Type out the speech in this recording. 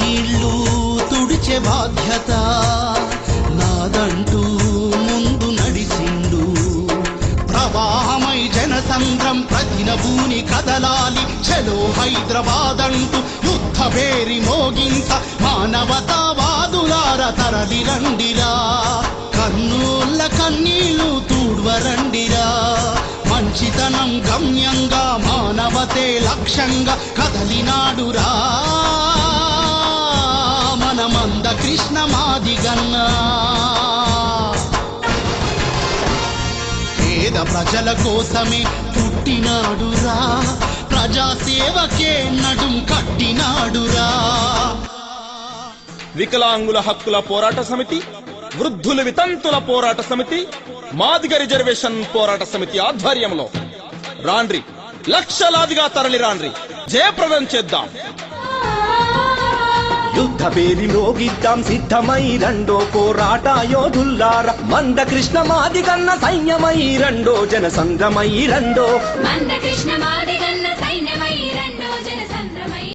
కన్నీళ్ళు తుడిచే బాధ్యత నాదంటూ ముందు నడిచిండు. ప్రవాహమై జనతంద్రం ప్రతిన భూని కదలాలి. చలో హైదరాబాద్ అంటూ యుద్ధ పేరి మోగింత మానవతావాదులార తరలి రండిరా. కన్నుల కన్నీళ్ళు తూడ్వరండిరా మంచితనం గమ్యంగా మానవతే లక్ష్యంగా కదలినాడురా. మంద కృష్ణ మాదిగన్నా పేద ప్రజల కోసమే పుట్టినాడురా. ప్రజాసేవకే నడుం కట్టినాడురా. వికలాంగుల హక్కుల పోరాట సమితి వృద్ధుల వితంతుల పోరాట సమితి మాదిగ రిజర్వేషన్ పోరాట సమితి ఆధ్వర్యంలో. రాండ్రి లక్షలాదిగా తరలి రాండ్రి జయప్రదం చేద్దాం. యుద్ధ పేరి మోగిద్దాం సిద్ధమై రండో పోరాట యోధుల్లార. మంద కృష్ణ మాది కన్న సైన్యమై రండో జన సంద్రమై రండో. మంద కృష్ణ మాది కన్న సైన్యమై